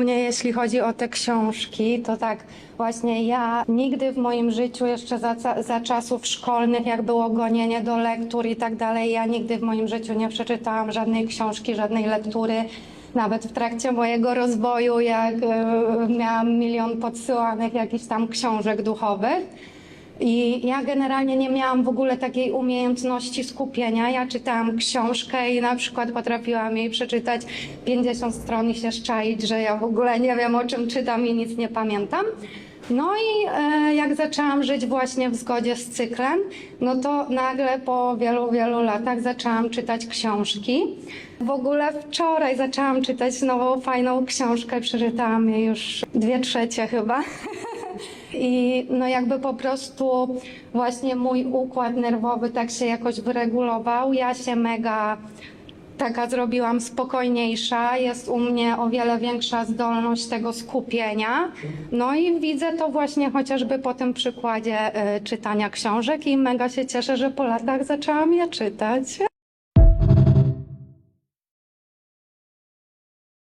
mnie, jeśli chodzi o te książki, to tak właśnie ja nigdy w moim życiu, jeszcze za, za czasów szkolnych, jak było gonienie do lektur i tak dalej, ja nigdy w moim życiu nie przeczytałam żadnej książki, żadnej lektury. Nawet w trakcie mojego rozwoju, jak e, miałam milion podsyłanych jakichś tam książek duchowych. I ja generalnie nie miałam w ogóle takiej umiejętności skupienia. Ja czytałam książkę i na przykład potrafiłam jej przeczytać 50 stron i się szczaić, że ja w ogóle nie wiem o czym czytam i nic nie pamiętam. No i e, jak zaczęłam żyć właśnie w zgodzie z cyklem, no to nagle po wielu, wielu latach zaczęłam czytać książki. W ogóle wczoraj zaczęłam czytać nową, fajną książkę, przeczytałam jej już dwie trzecie chyba. I no jakby po prostu właśnie mój układ nerwowy tak się jakoś wyregulował. Ja się mega taka zrobiłam spokojniejsza, jest u mnie o wiele większa zdolność tego skupienia. No i widzę to właśnie chociażby po tym przykładzie y, czytania książek i mega się cieszę, że po latach zaczęłam je czytać.